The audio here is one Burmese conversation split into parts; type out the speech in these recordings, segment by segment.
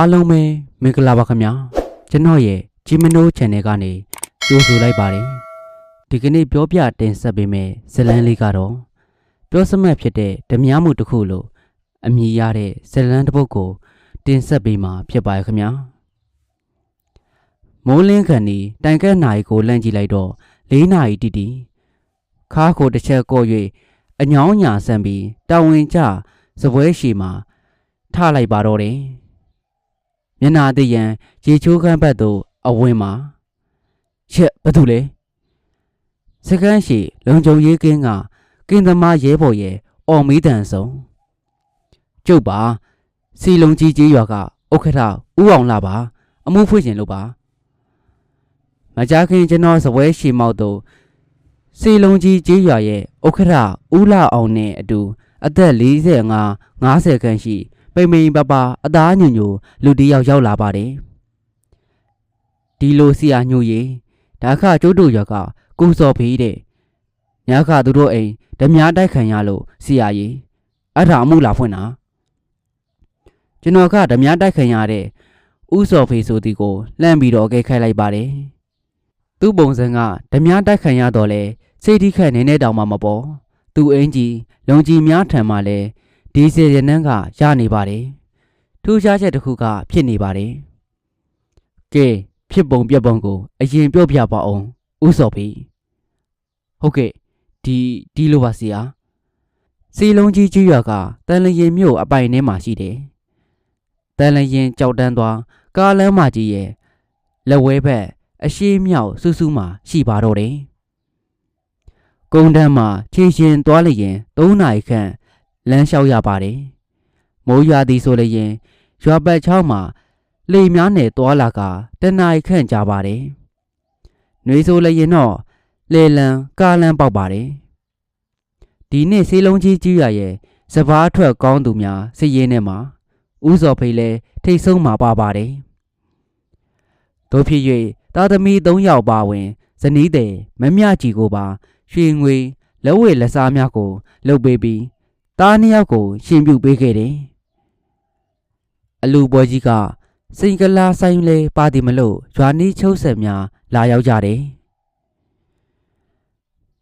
အားလုံးပဲမင်္ဂလာပါခင်ဗျာကျွန်တော်ရဲ့ဂျီမနို channel ကနေကြိုဆိုလိုက်ပါတယ်ဒီကနေ့ပြောပြတင်ဆက်ပေးမယ့်ဇတ်လန်းလေးကတော့ပြောစမှတ်ဖြစ်တဲ့ဓမြမှုတစ်ခုလို့အမည်ရတဲ့ဇတ်လန်းတစ်ပုဒ်ကို တင်ဆက်ပေးမှာဖြစ်ပါရဲ့ခင်ဗျာမိုးလင်းခန်ဒီတိုင်ကက်နိုင်ကိုလန့်ကြည့်လိုက်တော့၄နာရီတိတိခါကိုတစ်ချက်ကော့၍အညောင်းညာဆန်ပြီးတာဝန်ကျစပွဲရှိမှာထလိုက်ပါတော့တယ် မျက်နာတည်ရန်ရေချိုးခမ်းဘက်သို့အဝင်မှာရှက်ဘာတူလဲစကန်းရှိလုံကြုံရေးကင်းကကင်းသမားရဲဘော်ရဲ့အော်မီးတန်ဆုံးကျုပ်ပါစီလုံကြီးကြီးရွာကဥက္ခထဥအောင်လာပါ အမှုဖွင့်ရှင်လို့ပါမကြခင်ကျွန်တော်စပွဲရှိမောက်သို့စီလုံကြီးကြီးရွာရဲ့ဥက္ခထဥလာအောင်နဲ့အတူအသက်45 50ခန့်ရှိ ပိန်ပိန်ပပအသားညွညူလူတစ်ယောက်ရောက်လာပါတယ်ဒီလိုစီယာညူရီဒါခကျိုးတို့ရွာကကိုစော်ဖေးတဲ့ညခသူတို့အိမ်ဓမြတိုက်ခံရလို့စီယာကြီးအဲ့ဒါအမှုလာဖွင့်တာကျွန်တော်ကဓမြတိုက်ခံရတဲ့ဥစော်ဖေးဆိုဒီကိုလှမ်းပြီးတော့အကဲခိုက်လိုက်ပါတယ်သူ့ပုံစံကဓမြတိုက်ခံရတော့လဲစိတ်ထိခတ်နေနေတောင်မှမပေါ်သူ့အင်ကြီးလုံကြီးများထံမှလဲ ဒီစီရနန်းကရနေပါတယ်ထူးခြားချက်တစ်ခုကဖြစ်နေပါတယ်ကဲဖြစ်ပုံပြက်ပုံကို အရင်ပြောပြပါအောင်ဥစော်ပြီဟုတ်ကဲ့ဒီဒီလိုပါစီယာစီလုံးကြီးကြီးရွာကတန်လျင်မြို့အပိုင်ထဲမှာရှိတယ်တန်လျင်ကြောက်တန်းသွားကားလမ်းမကြီးရဲ့လက်ဝဲဘက်အရှိမြောက်စူးစူးမှရှိပါတော့တယ်ကုန်းတန်းမှာခြေရှင်သွားလျင်၃နာရီခန့် လမ်းလျှောက်ရပါတယ်။မိုးရွာသည်ဆိုလျင်ရွာပတ်ချောင်းမှာလေများနဲ့တွာလာကတနအိခန့်ကြပါတယ်။နှွေဆိုလျင်တော့လေလံကားလန်းပေါက်ပါတယ်။ဒီနေ့စေးလုံးကြီးကြီးရရဲ့စပားထွက်ကောင်းသူများစည်ရင်ထဲမှာဥစော်ဖေးလဲထိတ်ဆုံးမှာပါပါတယ်။တို့ဖြစ်၍တာသမီ၃ယောက်ပါဝင်ဇနီးတဲ့မမြကြီးကိုပါရွှေငွေလက်ဝဲလက်စားများကိုလှုပ်ပေးပြီး သားနှစ်ယောက်ကို ရှင်ပြုပေးခဲ့တယ်။အလူပွဲကြီးကစိန်ကလာဆိုင်လေပါတီမလို့ရွာနီးချုပ်ဆက်များလာရောက်ကြတယ်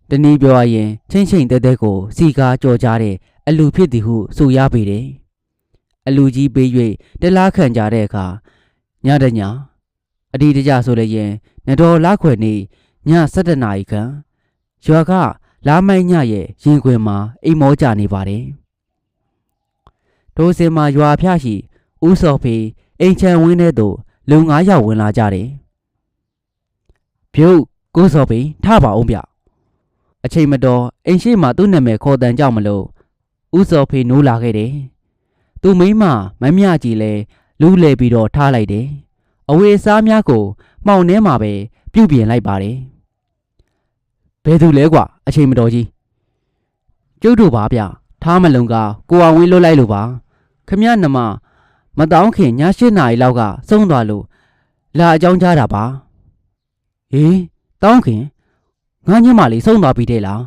။တနည်းပြောရရင်ချင်းချင်းတဲတဲကိုစီကားကြော်ကြတဲ့အလူဖြစ်သည်ဟုဆိုရပေတယ်။အလူကြီးပေး၍တလားခံကြတဲ့အခါညတညအဒီတကြဆိုလည်းရင်နတော်လားခွေနေည7နာရီခန့်ရွာက လာမိုက်ညရဲ့ရင်ခွင်မှာအိမ်မောကြနေပါတယ်။ဒိုးစင်မှာရွာဖျရှိဦးစော်ဖေးအိမ်ချန်ဝင်းထဲသို့လူ၅ယောက်ဝင်လာကြတယ်။ပြုတ်ကိုစော်ဖေးထပါအောင်ဗျ။အချိန်မတော်အိမ်ရှိမှသူ့နာမည်ခေါ်တန်ကြောက်မလို့ဦးစော်ဖေးနိုးလာခဲ့တယ်။သူမိန်းမမမြကြီးလဲလူးလေပြီးတော့ထားလိုက်တယ်။အဝေးစားများကိုမှောင်ထဲမှာပဲပြုတ်ပြင်လိုက်ပါတယ်။ ဘယ်သူလဲကွာအချိန်မတော်ကြီးကျုပ်တို့ပါဗျထားမလုံကကိုအောင်ဝင်းလွတ်လိုက်လို့ပါခမရနမမတောင်းခင်ည၈နာရီလောက်ကဆုံးသွားလို့လာအကြောင်းကြားတာပါဟေးတောင်းခင်ငါညမလေးဆုံးသွားပြီတဲ့လား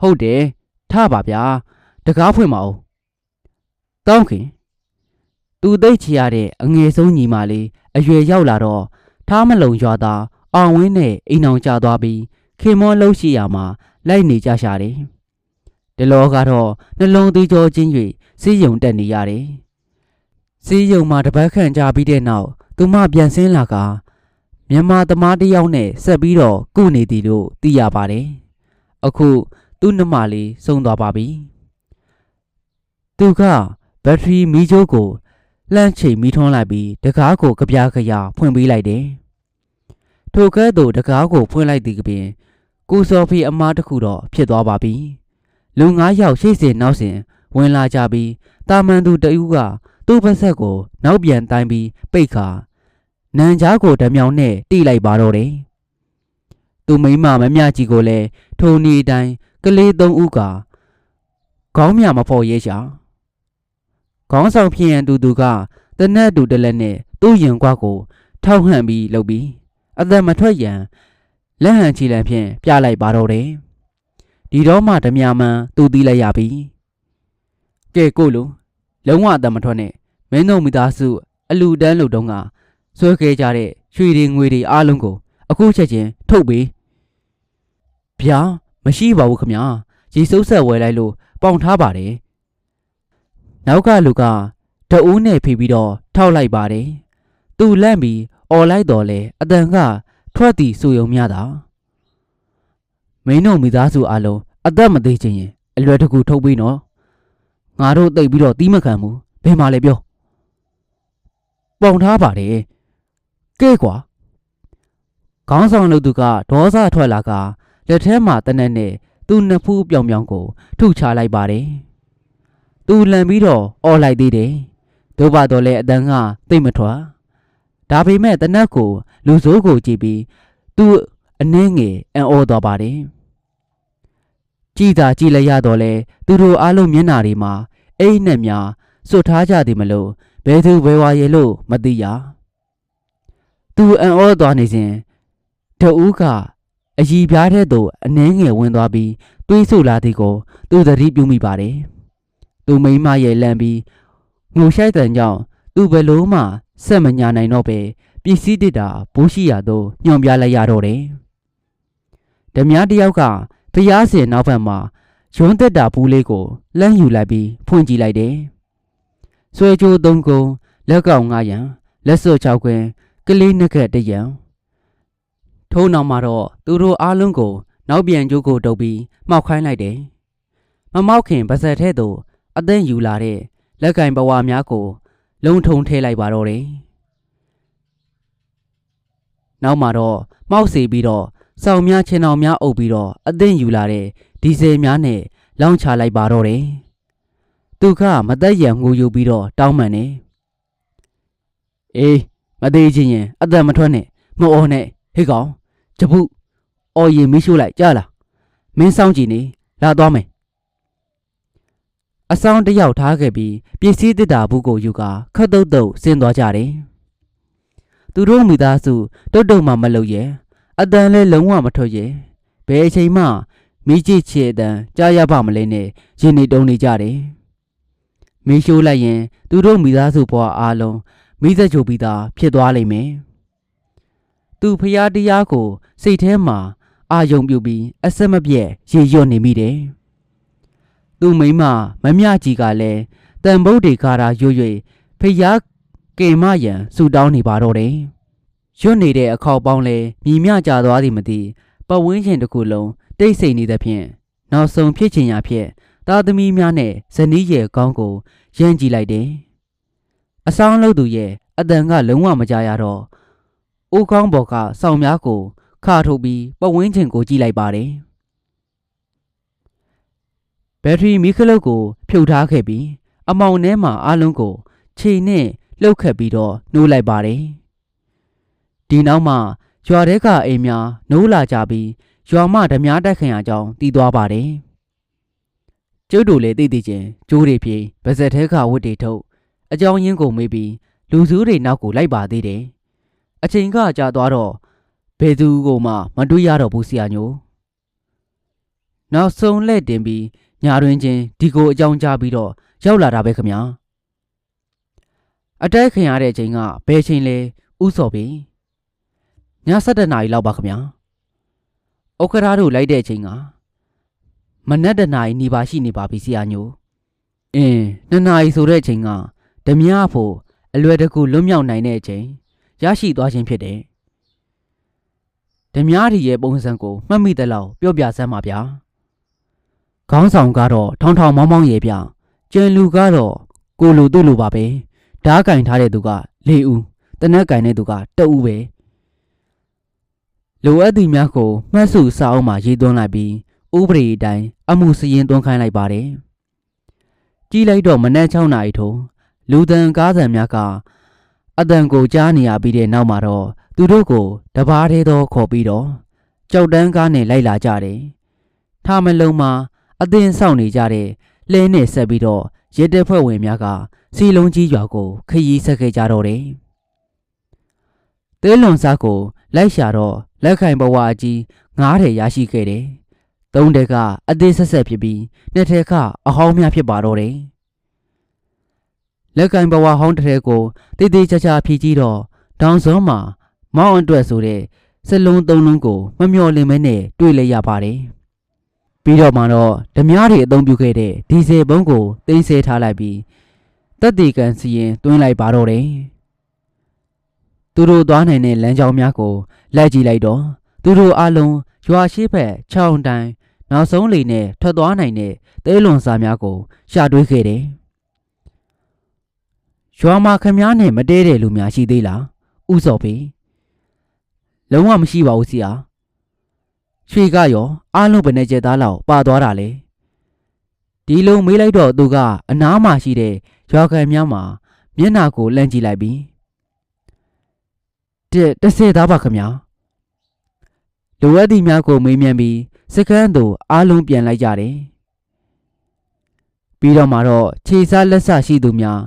ဟုတ်တယ်ထပါဗျာတကားဖွင့်မအောင်တောင်းခင်သူသိတ်ချရတဲ့အငယ်ဆုံးညီမလေးအရွယ်ရောက်လာတော့ထားမလုံရွာသားအောင်ဝင်းနဲ့အိမ်အောင်ကျသွားပြီး ခင်မောလှုပ်ရှိရမှာလိုက်နေကြရှာတယ်။ဒီလောကတော့နှလုံးသွေးကြောချင်း၍စီးယုံတက်နေရတယ်။စီးယုံမှာတပတ်ခန့်ကြာပြီးတဲ့နောက်သူမပြန်ဆင်းလာကမြန်မာသမားတစ်ယောက်နဲ့ဆက်ပြီးတော့ကုနေသည်လို့သိရပါတယ်။အခုသူ့နှမလေးဆုံးသွားပါပြီ။သူကဘက်ထရီမီးကြိုးကိုလှမ်းချိန်မီးထွန်းလိုက်ပြီးတကားကိုကြပြားကြရာဖွင့်ပေးလိုက်တယ်။ထိုကဲ့သို့တကားကိုဖွင့်လိုက်သည်ကပင် ကိုစော်ဖီအမားတစ်ခုတော့ဖြစ်သွားပါပြီ။လူ၅ယောက်ရှိစင်နောက်စင်ဝင်လာကြပြီးတာမန်သူတဦးကသူ့ဘက်ဆက်ကို နောက်ပြန်တိုင်းပြီးပိတ်ခါနန်ကြားကိုဓမြောင်နဲ့တိလိုက်ပါတော့တယ်။သူမိမမမြကြီးကိုလည်းထိုနေတိုင်းကလေးသုံးဦးကခေါင်းမြမဖို့ရဲရှာခေါင်းဆောင်ဖြစ်ရန်တူသူကတနက်တူတလက်နဲ့သူ့ရင်ကွားကိုထောက်ဟန်ပြီးလုပ်ပြီးအသက်မထွက်ရန် လက်ဟန်ချီလန်ဖြင့်ပြလိုက်ပါတော့တယ်ဒီတော့မှဓမြမှန်သူသိလိုက်ရပြီကဲကိုလူလုံးဝအသက်မထွက်နဲ့မမင်းတို့မိသားစုအလူတန်းလူတုံးကဆွဲခဲ့ကြတဲ့ရွှေတွေငွေတွေအားလုံးကိုအခုချက်ချင်းထုတ်ပေးဗျာမရှိပါဘူးခမညာရေစုပ်ဆက်ဝယ်လိုက်လို့ပေါင်ထားပါတယ်နောက်ကလူကတအူးနဲ့ဖိပြီးတော့ထောက်လိုက်ပါတယ်သူလန့်ပြီးអော်လိုက်တော့လေအတန်က ထွက်သည်ဆိုယုံများတာမင်းတို့မိသားစုအားလုံးအသက်မသေးခြင်းရင်အလွယ်တကူထုတ်ပြီးနော်ငါတို့တိတ်ပြီးတော့တီးမခံဘူးဘယ်မှာလဲပြောပေါင်ထားပါတယ်ကဲကွာခေါင်းဆောင်လို့သူကဒေါသထွက်လာကလက်ထဲမှာတနက်နဲ့သူ့နှစ်ဖူးပြောင်ပြောင်ကို ထုချလိုက်ပါတယ်သူလန်ပြီးတော့អော်လိုက်သေးတယ်တို့ပါတော့လဲအတန်းကတိတ်မထွက်ဒါပေမဲ့တနက်ကို လူစိုးကိုကြည့်ပြီးသူ့အနှင်းငယ်အံ့ဩသွားပါတယ်ကြည်သာကြည်လည်းရတော့လဲသူတို့အားလုံးမျက်နာတွေမှာအိတ်နဲ့များစွတ်ထားကြသည်မလို့ဘယ်သူဘယ်ဝါရဲ့လို့မသိရသူအံ့ဩသွားနေစဉ်တဦးကအကြီးပြားတဲ့သူအနှင်းငယ်ဝင်သွားပြီးတွေးဆလာသည်ကိုသူသတိပြုမိပါတယ်သူမိမရဲ့လမ်းပြီးငိုရှိုက်တဲ့ကြောင့်သူဘယ်လို့မှဆက်မညာနိုင်တော့ပဲ ပစ္စည်းတစ်တာဘိုးရှိရသို့ညွန်ပြလိုက်ရတော့တယ်ဓမြတယောက်ကဖျားစင်နောက်ဘက်မှာရုံးသက်တာဘူးလေးကိုလှမ်းယူလိုက်ပြီးဖွင့်ကြည့်လိုက်တယ်ဆွဲကြိုးသုံးကုံလက်ကောင်ငါရံလက်စွပ်၆ခွင်းကလေးနှစ်ခက်တစ်ရံထိုးနောက်မှာတော့သူတို့အားလုံးကို နောက်ပြန်ကြိုးကိုတုပ်ပြီးမှောက်ခိုင်းလိုက်တယ်မမောက်ခင်ပါဇက်ထဲသို့အသင်းယူလာတဲ့လက်ကင်ပဝါများကို လုံထုံထဲလိုက်ပါတော့တယ် နောက်မှာတော့မှောက်စီပြီးတော့စောင်များချင်းအောင်များအုပ်ပြီးတော့အသင်းယူလာတဲ့ဒီဇယ်များနဲ့လောင်းချလိုက်ပါတော့တယ်သူကမသက်ရံငိုယူပြီးတော့တောင်းပန်နေအေးမသေးချင်းရင်အသက်မထွက်နဲ့မအော်နဲ့ဟေ့ကောင်ဂျပုအော်ရင်မီးရှို့လိုက်ကြားလားမင်းစောင်းကြည့်နေလာသွားမယ်အဆောင်တစ်ယောက်ထားခဲ့ပြီးပစ္စည်းတစ်တာဘူးကိုယူကာခတ်တုတ်တုတ်ဆင်းသွားကြတယ် သူတို့မိသားစုတုတ်တုတ်မှမလုပ်ရဲ့အတန်လဲလုံးဝမထွက်ရဲ့ဘယ်အချိန်မှမိကြည့်ချေအတန်ကြားရပါမလဲနဲ့ရင်နေတုံနေကြတယ်မီးရှို့လိုက်ရင် သူတို့မိသားစုဘဝအားလုံးမိသက်ချိုပြီးသားဖြစ်သွားလိမ့်မယ်သူဖျားတရားကို စိတ်ထဲမှာအာယုံပြုပြီးအဆက်မပြတ်ရေရွတ်နေမိတယ်သူမိမမမြကြီးကလည်းတန်ဗုဒ္ဓေခါရာရွရွဖျား ကေမယံဆူတောင်းနေပါတော့တယ်ရွတ်နေတဲ့အခေါက်ပေါင်းလဲမြည်မြကြသွားသည်မသိပတ်ဝန်းကျင်တစ်ခုလုံးတိတ်ဆိတ်နေသဖြင့်နောက်ဆုံးဖြစ်ချင်ရာဖြစ်သားသမီးများနဲ့ဇနီးရဲ့ကောင်းကိုရမ်းကြည့်လိုက်တယ်။အဆောင်လို့သူရဲ့အတန်ကလုံးဝမကြရတော့အိုးကောင်းဘော်ကစောင်များကိုခါထုတ်ပြီးပတ်ဝန်းကျင်ကိုကြည့်လိုက်ပါတယ်။ဘက်ထရီမီးခလုတ်ကိုဖြုတ်ထားခဲ့ပြီးအမောင်ထဲမှာအလုံးကိုခြေနဲ့ လှုပ်ခတ်ပြီးတော့နှိုးလိုက်ပါတယ်။ဒီနောက်မှာရွာထဲကအိမ်များနိုးလာကြပြီးရွာမဓမြတက်ခင်အကြောင်းတည်သွားပါတယ်။ကျုပ်တို့လည်းသိသိချင်းကျိုးတွေပြေဗဇက်ထဲကဝတ်တွေထုတ်အကြောင်းရင်းကိုမေးပြီးလူစုတွေနောက်ကိုလိုက်ပါသေးတယ်။အချိန်ကကြာသွားတော့ဘယ်သူကိုမှမတွေ့ရတော့ဘူးဆရာညို။နောက်ဆုံးလက်တင်ပြီးညာတွင်ချင်းဒီကိုအကြောင်းကြားပြီးတော့ရောက်လာတာပဲခမညာ။ အတက်ခင်ရတဲ့အချိန်ကဘယ်ချိန်လဲဥစော်ပြီ။ည7:00နာရီလောက်ပါခမညာ။ဥက္ကရာတို့လိုက်တဲ့အချိန်ကမနက်တနာရီနေပါရှိနေပါပြီဆရာညိုအင်းနှစ်နာရီဆိုတဲ့အချိန်ကဓမြဖို့အလွယ်တကူလွတ်မြောက်နိုင်တဲ့အချိန်ရရှိသွားခြင်းဖြစ်တယ်ဓမြရီရဲ့ပုံစံကိုမှတ်မိတဲ့လောက်ပြောပြစမ်းပါဗျာခေါင်းဆောင်ကတော့ထောင်ထောင်မောင်းမောင်းရေပြကျန်လူကတော့ကိုလူသူ့လူပါပဲ ဓားကင်ထားတဲ့သူက၄ဦးတနက်ကင်တဲ့သူကတဦးပဲလိုအပ်သူများကိုမှတ်စုစာအုပ်မှာရေးသွင်းလိုက်ပြီးဥပဒေအတိုင်းအမှုစရင်သွင်းခိုင်းလိုက်ပါတယ်။ကြီးလိုက်တော့မနက်6နာရီထိုးလူတန်ကားဆန်များကအတန်ကိုကြားနေရပြီးတဲ့နောက်မှာတော့သူတို့ကိုတပားသေးသောခေါ်ပြီးတော့ကြောက်တန်းကားနဲ့လိုက်လာကြတယ်။ထားမလုံးမှာအသင်းဆောင်နေကြတဲ့လဲနဲ့ဆက်ပြီးတော့ရဲတပ်ဖွဲ့ဝင်များက စီလုံးကြီးရွာကိုခရီးဆက်ခဲ့ကြတော့တယ်။တဲလွန်စားကိုလိုက်ရှာတော့လက်ခိုင်ဘဝအကြီးငားတယ်ရရှိခဲ့တယ်။သုံးတဲကအသေးဆက်ဆက်ဖြစ်ပြီးနှစ်ထဲကအဟောင်းများဖြစ်ပါတော့တယ်။လက်ကင်ဘဝဟောင်းတစ်ထဲကိုတေးသေးချာချာဖြည့်ကြည့်တော့ဒေါင်စောမှာမောင်းအတွက်ဆိုတဲ့စလုံးသုံးလုံးကိုမမျော်လင့်မဲနဲ့တွေ့လိုက်ရပါတယ်။ပြီးတော့မှတော့ဓမြားတွေအသုံးပြုခဲ့တဲ့ဒီဇယ်ဘုံးကိုတင်းဆဲထားလိုက်ပြီး တက်တီကန်စီရင်တွင်းလိုက်ပါတော့တယ်။သူတို့သွားနိုင်တဲ့လမ်းကြောင်းများကိုလိုက်ကြည့်လိုက်တော့သူတို့အလုံးရွာရှိဘက်ခြောင်းတိုင်းနောက်ဆုံးလေနဲ့ထွက်သွားနိုင်တဲ့တဲလွန်စာများကိုရှာတွေးခဲ့တယ်။ရွာမှာခမားနဲ့မတဲတဲ့လူများရှိသေးလား။ဥစော်ဖေးလုံးဝမရှိပါဘူးဆရာ။ရွှေကရောအားလုံးဘယ်နဲ့ကျက်သားလောက်ပါသွားတာလဲ။ဒီလိုမေးလိုက်တော့သူကအနားမှာရှိတဲ့ ရွာခံများမှာမျက်နှာကိုလှမ်းကြည့်လိုက်ပြီးတဲ့တစ်ဆယ်သားပါခမားလိုအပ်သည့်များကိုမေးမြန်းပြီးစကန်းသို့အားလုံးပြန်လိုက်ကြတယ်။ပြီးတော့မှတော့ခြေစားလက်ဆရှိသူများ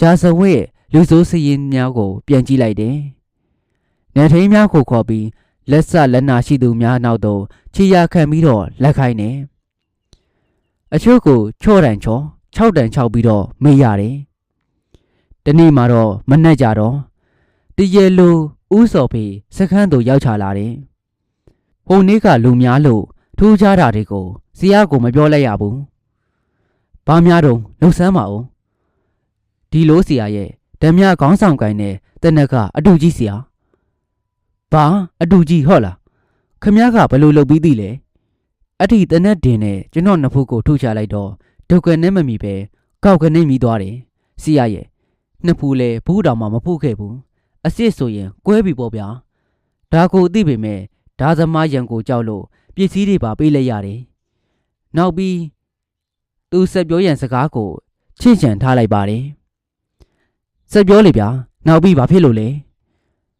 ရာဇဝဲလူစိုးစရင်များကို ပြန်ကြည့်လိုက်တယ်။နေထိန်များကိုခေါ်ပြီးလက်ဆလက်နာရှိသူများနောက်သို့ခြေရခံပြီးတော့လက်ခိုင်းတယ်။အချို့ကိုချော့တန်ချော ၆တန်၆ပြီးတော့မေးရတယ်။တနေ့မှတော့မနှက်ကြတော့တရေလူဥစော်ဖေစခန်းသို့ရောက်ချလာတယ်။ဟိုနေ့ကလူများလို့ထူးခြားတာတွေကိုဇီယာကိုမပြောလိုက်ရဘူး။ဘာများတော့လှုပ်ဆန်းပါဦး။ဒီလိုဆရာရဲ့ဓမြခေါင်းဆောင်ကိုင်းတဲ့တနက်ကအတူကြီးဆရာ။ဘာအတူကြီးဟုတ်လား။ခမည်းကဘလို့လုပ်ပြီးသိလဲ။အဲ့ဒီတနက်တင်နဲ့ကျွန်တော်နှစ်ဖူးကိုထုချလိုက်တော့ ဒုက္ခနဲ့မမီပဲကောက်ကနေမိသွားတယ်။ဆရာရဲ့နှစ်ဖူးလဲဘူးတော်မှမဖုတ်ခဲ့ဘူး။အစ်စ်ဆိုရင်ကွဲပြီပေါ့ဗျာ။ဒါကိုသိပေမဲ့ဒါသမားရန်ကိုကြောက်လို့ပစ္စည်းတွေပါပေးလိုက်ရတယ်။နောက်ပြီးသူဆက်ပြောရန်စကားကိုချင့်ချံထားလိုက်ပါတယ်။ဆက်ပြောလေဗျာ။နောက်ပြီးဘာဖြစ်လို့လဲ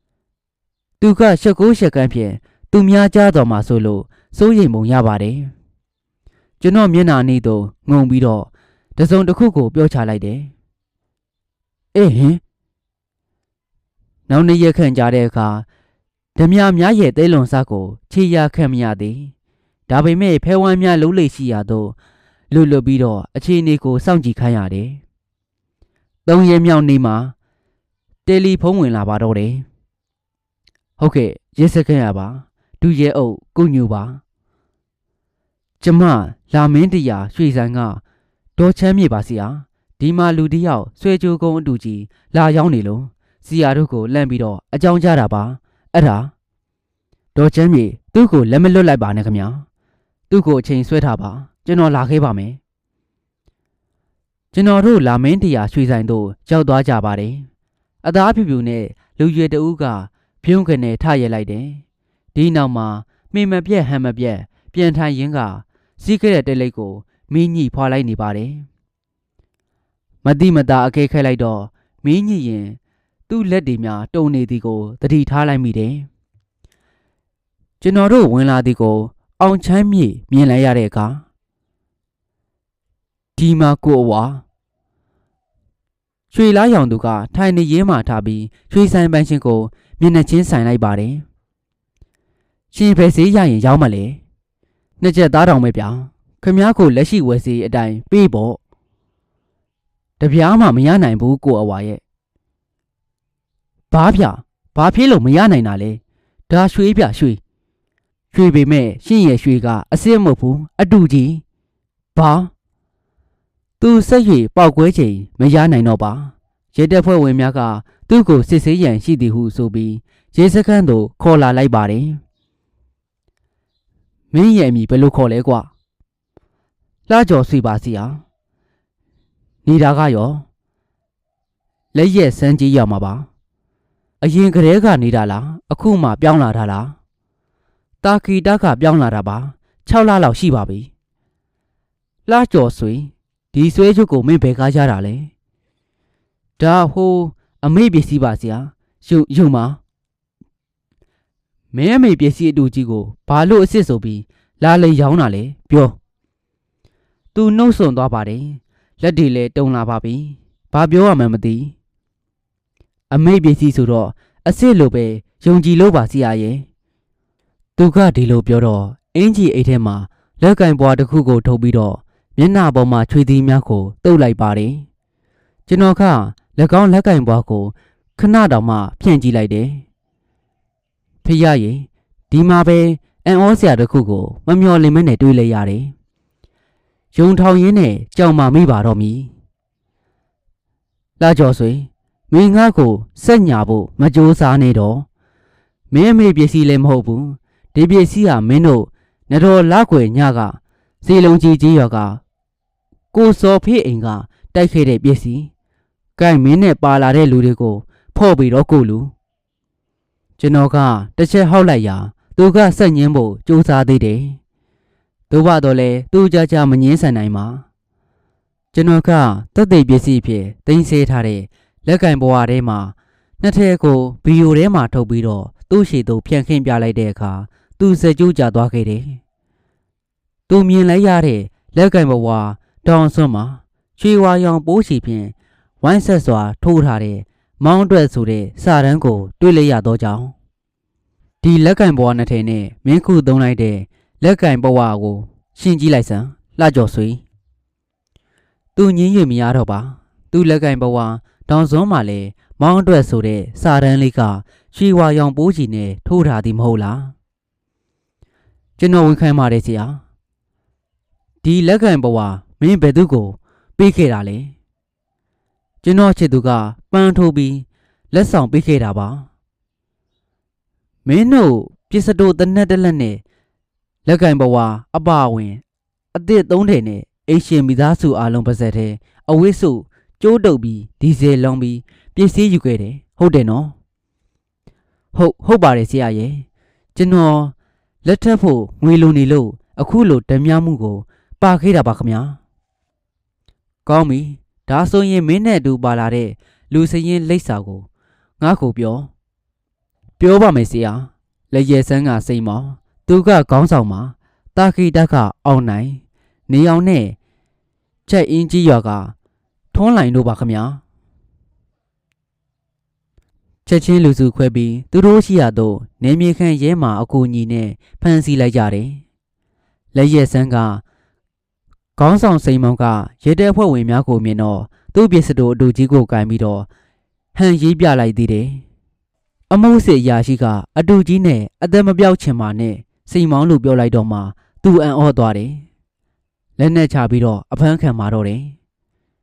။သူကရှက်ကိုးရှက်ကန်းဖြင့်သူများကြားတော်မှာဆိုလို့စိုးရိမ်ပုံရပါတယ်။ ကျွန်တော်မျက်နှာနေသို့ငုံပြီးတော့တစုံတစ်ခုကိုပြောချလိုက်တယ်။အေးဟင်နောက်နေ့ရက်ခန့်ကြာတဲ့အခါဓမြများရဲ့တဲလွန်စားကိုခြေရခံမရသည်ဒါပေမဲ့ဖဲဝမ်းများလုံးလိရှိရသောလွတ်လွတ်ပြီးတော့အခြေအနေကိုစောင့်ကြည့်ခိုင်းရတယ်သုံးရက်မြောက်နေ့မှာတယ်လီဖုန်းဝင်လာပါတော့တယ်ဟုတ်ကဲ့ရေးစက်ခဲ့ရပါဒူရဲအုပ်ကုညူပါကျမ လာမင်းတရာရွှေဆိုင်ကဒေါ်ချမ်းမြေပါစီယာဒီမှာလူတယောက်ဆွဲကြိုးကုန်းအတူကြီးလာရောက်နေလို့စီယာတို့ကိုလန့်ပြီးတော့အကြောင်းကြားတာပါအဲ့ဒါဒေါ်ချမ်းမြေသူ့ကိုလက်မလွတ်လိုက်ပါနဲ့ခင်ဗျာသူ့ကိုအချိန်ဆွဲထားပါကျွန်တော်လာခဲ့ပါမယ်ကျွန်တော်တို့လာမင်းတရာရွှေဆိုင်တို့ရောက်သွားကြပါတယ်အသားဖြူဖြူနဲ့လူရွယ်တဦးကဖြုံးကနေထရဲလိုက်တယ်ဒီနောက်မှာမိမပြက်ဟန်မပြက်ပြန်ထိုင်ရင်းက စီးခဲ့တဲ့တဲလိတ်ကိုမင်းကြီးဖွာလိုက်နေပါတယ်မတိမတာအခဲခဲလိုက်တော့မင်းကြီးရင် သူ့လက်တွေများတုံနေသည်ကိုသတိထားလိုက်မိတယ်ကျွန်တော်တို့ဝင်လာသည်ကို အောင်ချမ်းမြေမြင်လိုက်ရတဲ့အခါဒီမှာကိုအဝါရွှေလားရောင်သူကထိုင်နေရင်းမှထားပြီးရွှေဆိုင်ပန်းရှင်ကို မျက်နှာချင်းဆိုင်လိုက်ပါတယ်ရှင်ဖယ်စေးရရင်ရောက်မလဲ နှစ်ချက်သားတောင်ပဲဗျာခမ ्या ကိုလက်ရှိဝယ်စီအတိုင်းပေးပေါ့တပြားမှမရနိုင်ဘူးကိုအဝါရဲ့ဘာဗျဘာဖြစ်လို့မရနိုင်တာလဲဒါရွှေပြရွှေရွှေပေမဲ့ရှင့်ရဲ့ရွှေကအစစ်မဟုတ်ဘူးအတူကြီးဘာသူဆက်၍ပောက်ကွဲချိန်မရနိုင်တော့ပါရဲတပ်ဖွဲ့ဝင်များကသူ့ကိုစစ်ဆေးရန်ရှိသည်ဟုဆိုပြီးရဲစခန်းသို့ခေါ်လာလိုက်ပါတယ် မင်းရဲ့အမိဘယ်လိုခေါ်လဲကွာလှကြော်စီပါစီဟာနေတာကရောလက်ရက်စမ်းကြီးရောက်မှာပါအရင်ကတည်းကနေတာလားအခုမှပြောင်းလာတာလားတာကီတကပြောင်းလာတာပါ6လလောက်ရှိပါပြီလှကြော်ဆွေဒီဆွဲချုပ်ကိုမင်းဘယ်ကားကြတာလဲဒါဟိုအမေပစ္စည်းပါဆရာယုံယုံပါ မင်းအမေပစ္စည်းအတူကြီးကိုဘာလို့အစ်စ်ဆိုပြီးလာလေရောင်းတာလဲပြောသူနှုတ်ဆွန်သွားပါတယ်လက်တွေလည်းတုံလာပါပြီဘာပြောရမှန်းမသိအမိတ်ပစ္စည်းဆိုတော့အစ်စ်လိုပဲယုံကြည်လို့ပါဆရာရဲ့သူကဒီလိုပြောတော့အင်ကြီးအိတ်ထဲမှာလက်ကင်ပွားတစ်ခုကိုထုတ်ပြီးတော့မျက်နှာပေါ်မှာချွေသီးများကိုတုပ်လိုက်ပါတယ်ကျွန်တော်က၎င်းလက်ကင်ဘွားကိုခဏတောင်မှဖြန့်ကြည့်လိုက်တယ် ဖះရေဒီမှာပဲအန်ဩစရာတစ်ခုကိုမမျော်လင့်မနဲ့တွေးလိုက်ရတယ်ယုံထောင်ရင်းနဲ့ကြောင်မာမိပါတော့မီလာကြော်ဆွေမင်းငါ့ကိုစက်ညာဖို့မကြိုးစားနေတော့မင်းအမေပစ္စည်းလည်းမဟုတ်ဘူးဒီပစ္စည်းဟာမင်းတို့နတော်လောက်ွယ်ညကစီလုံးကြီးကြီးရော်ကကိုစောဖေးအိမ်ကတိုက်ခဲ့တဲ့ပစ္စည်း။ကိုင်မင်းနဲ့ပါလာတဲ့လူတွေကိုဖော့ပြီးတော့ကိုလူ ကျွန်တော်ကတစ်ချက်ဟောက်လိုက်ရာသူကဆက်ညင်းဖို့ကြိုးစားသေးတယ်။သို့ပါတော့လေသူကြကြမငင်းဆန်နိုင်ပါ။ကျွန်တော်ကတက်သိပစ္စည်းဖြစ်တင်ဆေးထားတဲ့လက်ကင်ဘဝထဲမှာနှစ်ထည့်ကိုဗီယိုထဲမှာထုတ်ပြီးတော့သူ့ရှေ့သို့ဖြန့်ခင်းပြလိုက်တဲ့အခါသူစကြိုးကြသွားခဲ့တယ်။သူမြင်လိုက်ရတဲ့လက်ကင်ဘဝတောင်စွန်းမှာရွှေဝါရောင်ပိုးချီဖြင့်ဝိုင်းဆက်စွာထိုးထားတဲ့ မောင်းအတွက်ဆိုတဲ့စာတန်းကို တွေ့လိုက်ရသောကြောင့်ဒီလက်ကင်ဘဝနှစ်ထည်နဲ့မင်းခုသုံးလိုက်တဲ့လက်ကင်ဘဝကိုရှင်းကြည့်လိုက်စမ်းလှကြော်ဆွေသူညင်းရွေမရတော့ပါသူလက်ကင်ဘဝတောင်စွန်းမှာလဲမောင်းအတွက်ဆိုတဲ့စာတန်းလေးကရွှေဝါရောင်ပိုးချီနဲ့ထိုးထားသည်မဟုတ်လားကျွန်တော်ဝန်ခံပါတယ်ဆရာဒီလက်ကင်ဘဝမင်းဘယ်သူကို ပေးခဲ့တာလဲ ကျွန်တော်ချစ်သူကပန်းထိုးပြီးလက်ဆောင်ပေးခဲ့တာပါမင်းတို့ပြစ်စတိုတနက်တလက်နဲ့လက်ကင်ဘဝအပအဝင်အသစ်သုံးထည်နဲ့အိရှင်မိသားစုအားလုံးပါဇက်တဲ့အဝိစုကျိုးတုပ်ပြီးဒီဇယ်လောင်းပြီးပစ္စည်းယူခဲ့တယ်ဟုတ်တယ်နော်ဟုတ်ဟုတ်ပါတယ်ဆရာရဲ့ကျွန်တော်လက်ထပ်ဖို့ငွေလိုနေလို့အခုလိုဓမြမှုကို ပါခဲ့တာပါခမညာကောင်းပြီ ဒါဆိုရင်မင်းနဲ့အတူပါလာတဲ့လူစရင်လိပ်စာကိုငါ့ကိုပြောပြောပါမယ်ဆရာလက်ရဲဆန်းကစိတ်မောင်သူကခေါင်းဆောင်မှာတာခိတကအောင်နိုင်နေအောင်နဲ့ချက်အင်းကြီးရွာကထွန်းလိုင်တို့ပါခမညာချက်ချင်းလူစုခွဲပြီးသူတို့ရှိရတော့နေမြေခန့်ရဲမှာအကူညီနဲ့ဖမ်းဆီးလိုက်ကြတယ်လက်ရဲဆန်းက ခေါင်းဆောင်စိန်မောင်ကရဲတဲဖွဲ့ဝင်များကိုမြင်တော့သူ့ပစ္စတိုအတူကြီးကိုကင်ပြီးတော့ဟန်ရေးပြလိုက်သေးတယ်။အမှုစစ်အရာရှိကအတူကြီးနဲ့အသက်မပြောက်ချင်ပါနဲ့စိန်မောင်လို့ပြောလိုက်တော့မှသူအံ့ဩသွားတယ်။လက်နဲ့ချပြီးတော့အဖမ်းခံมาတော့တယ်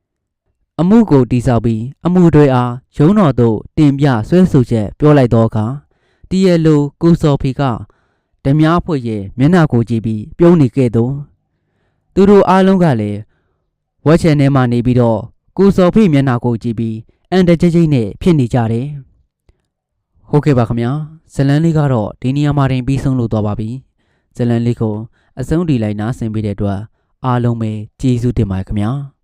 ။အမှုကိုတိဆောက်ပြီးအမှုတွေအားရုံးတော်သို့တင်ပြဆွဲဆိုချက်ပြောလိုက်တော့အခါတည့်ရလိုကိုစော်ဖီကဓမြဖွဲ့ရဲ့မျက်နှာကိုကြည့်ပြီးပြုံးနေခဲ့တော့ သူတို့အားလုံးကလည်းဝက်ချန်ထဲမှာနေပြီးတော့ကိုစော်ဖိမျက်နှာကိုကြည့်ပြီးအန်တကြိတ်ကြိတ်နဲ့ဖြစ်နေကြတယ်။ဟုတ်ကဲ့ပါခင်ဗျာဇလန်းလေးကတော့ဒီနေရာမှာတင်ပြီးဆုံးလို့သွားပါပြီ။ဇလန်းလေးကိုအဆုံးဒီလိုက်နားဆင်ပေးတဲ့အတွက်အားလုံးပဲကျေးဇူးတင်ပါတယ်ခင်ဗျာ။